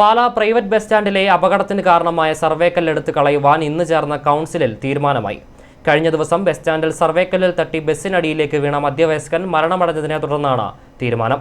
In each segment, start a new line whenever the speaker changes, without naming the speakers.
Pala private bus സ്റ്റാൻഡിലെ അപകടത്തിന് കാരണമായ സർവേക്കല്ലെടുത്ത് കളയുവാൻ ഇന്ന് ചേർന്ന കൗൺസിലിൽ തീരുമാനമായി. കഴിഞ്ഞ ദിവസം ബസ് സ്റ്റാൻഡിൽ സർവേക്കല്ലിൽ തട്ടി ബസ്സിനടിയിലേക്ക് വീണ മധ്യവയസ്കൻ മരണമടഞ്ഞതിനെ തുടർന്നാണ് തീരുമാനം.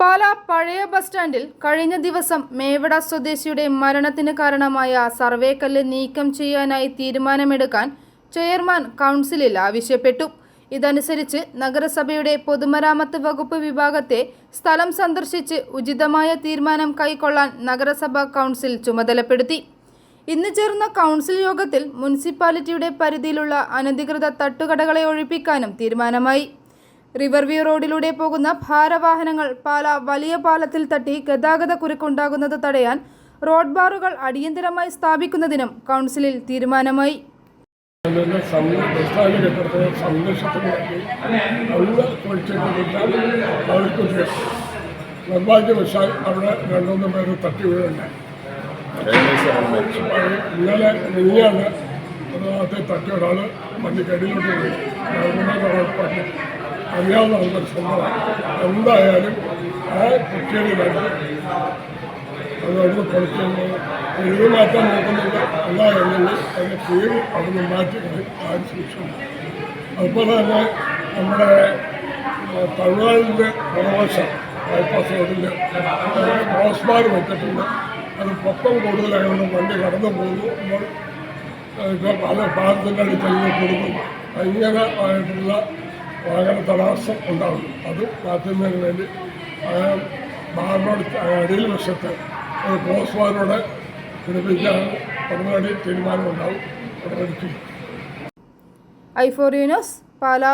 പാലാ പഴയ ബസ് സ്റ്റാൻഡിൽ കഴിഞ്ഞ ദിവസം മേവട സ്വദേശിയുടെ മരണത്തിന് കാരണമായ സർവേക്കല്ല് നീക്കം ചെയ്യാനായി തീരുമാനമെടുക്കാൻ ചെയർമാൻ കൗൺസിലിൽ ആവശ്യപ്പെട്ടു. ഇതനുസരിച്ച് നഗരസഭയുടെ പൊതുമരാമത്ത് വകുപ്പ് വിഭാഗത്തെ സ്ഥലം സന്ദർശിച്ച് ഉചിതമായ തീരുമാനം കൈക്കൊള്ളാൻ നഗരസഭ കൗൺസിൽ ചുമതലപ്പെടുത്തി. ഇന്ന് ചേർന്ന കൗൺസിൽ യോഗത്തിൽ മുനിസിപ്പാലിറ്റിയുടെ പരിധിയിലുള്ള അനധികൃത തട്ടുകടകളെ ഒഴിപ്പിക്കാനും തീരുമാനമായി. റിവർവ്യൂ റോഡിലൂടെ പോകുന്ന ഭാരവാഹനങ്ങൾ പാല വലിയ പാലത്തിൽ തട്ടി ഗതാഗത കുരുക്കുണ്ടാകുന്നത് തടയാൻ റോഡ് ബാറുകൾ അടിയന്തരമായി സ്ഥാപിക്കുന്നതിനും കൗൺസിലിൽ തീരുമാനമായി.
അതിന്റെ സംസ്ഥാന കെട്ടിടത്തിന് സംരക്ഷണത്തിന് വേണ്ടി നല്ല കുഴിച്ചിട്ട് അവർക്ക് നിർഭാഗ്യവശാൽ അവിടെ രണ്ടൊന്നും പേര് തട്ടി വീഴുണ്ടായി ഇന്നലെ മിനിഞ്ഞാണ് അതിനകത്ത് തട്ടി ഒരാൾ വീണു. ഗവൺമെന്റ് ഉറപ്പാക്കി അറിയാവുന്ന ആൾക്കാർ സ്വന്തമാണ് എന്തായാലും ആ കുട്ടിയുടെ അത് അവിടെ പൊളിക്കുന്നത് ഇത് മാറ്റാൻ നോക്കുന്നുണ്ട്. അല്ല എന്നുണ്ട് അതിന്റെ പേര് അവിടുന്ന് മാറ്റി സൂക്ഷിക്കുന്നു അതുപോലെ തന്നെ നമ്മുടെ തമിഴ്നാടിന്റെ പുറവശം ബൈപ്പാസ് റോഡിന്റെ ക്രോസ് ബാർ വെച്ചിട്ടുണ്ട്. അത് പൊക്കം കൂടുതലായതുകൊണ്ട് വണ്ടി കടന്നു പോകുമ്പോൾ ഇപ്പോൾ പല പാലത്തിന്റെ അടിച്ചെല്ലാം കൊടുക്കും. ഭയങ്കര ആയിട്ടുള്ള വാഹന തടാസം ഉണ്ടാകും അത് മാറ്റുന്നതിന് വേണ്ടി ബാറിനോട് അടിയിൽ വശത്ത് ഒരു ക്രോസ് ബാറിനോട് പിടിപ്പിക്കാൻ ഉടനടി തീരുമാനമുണ്ടാവും.
ഐ ഫോർ യൂനോസ് പാല.